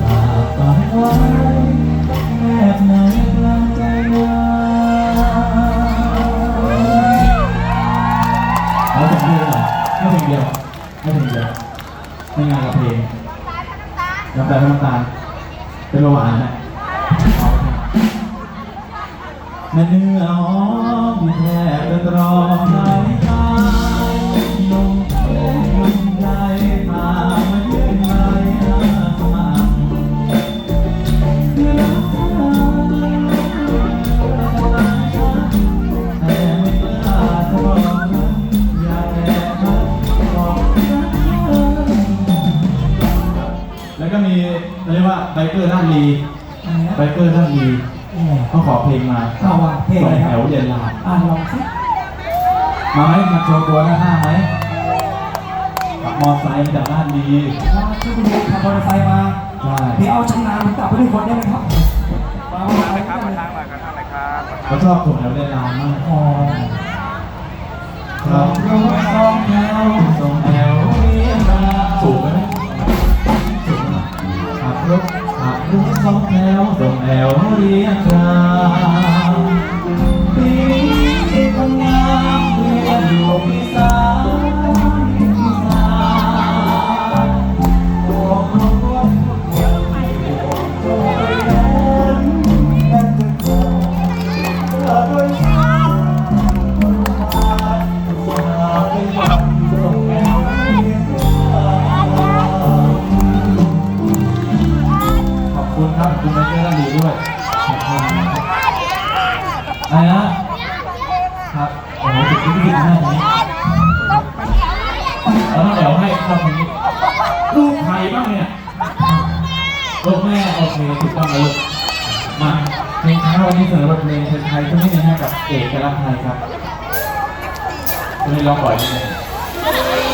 สไองทำให้เหม่ไม่าเอาเงเดียวหน่เพียงเดียวไม่งานกับเพลงน้ำตาลน้ำตาลเป็นโลหวะนะ แม่เนื้อหอมแทบจะรอไหนตายลงเอ้ยลงใจพามายืนไว้สมัครเพื่อรักเธอแต่ไม่กล้าจะบอกอยากแอบรักบอกรักเธอแล้วก็มีเรียกว่าไบเกอร์ด้านลีไบเกอร์ด้านลี เขาขอเพลงมาเอาว่ะเพลงอะไรครับแถวเย็นลาดอ่านลองสิมาไหมมาโชว์ตัวหน้าห้างไหมขับมอไซค์มาจากด้านลีว่าที่คุณขับมอเตอร์ไซค์มา ใช่เดี๋ยวเอาชำนาญกลับไปด้วยคนได้ไหมครับ มามานะมาครับมาทางหน่อยกันทางหน่อยครับเขาชอบส่งแถวเย็นลาดมากอ๋อเรารถสองแถวส่งแถว รียนมาปีนี้คนงามเรียนอยู่ปีสามปีสามบอกลงว่าคนเดียวบอกตัวเองานด้วยซ้ขอบคุณครับ คุณไมเคิลด้านดีด้วย อบคุณอะไรนะครับโอ้โหติดที่ที่ให้นี้แล้วเดี๋ยวให้ครับคนนี้ลูกใครบ้างเนี่ยลูกแม่โอเคถูกต้องแล้กมาเพลงช้าวันนี้เสนอบทเพลงเพลงไทยที่นี่นะฮะกับเอกลักษณ์ไทยครับจะให้ร้องบ่อยนิดนึง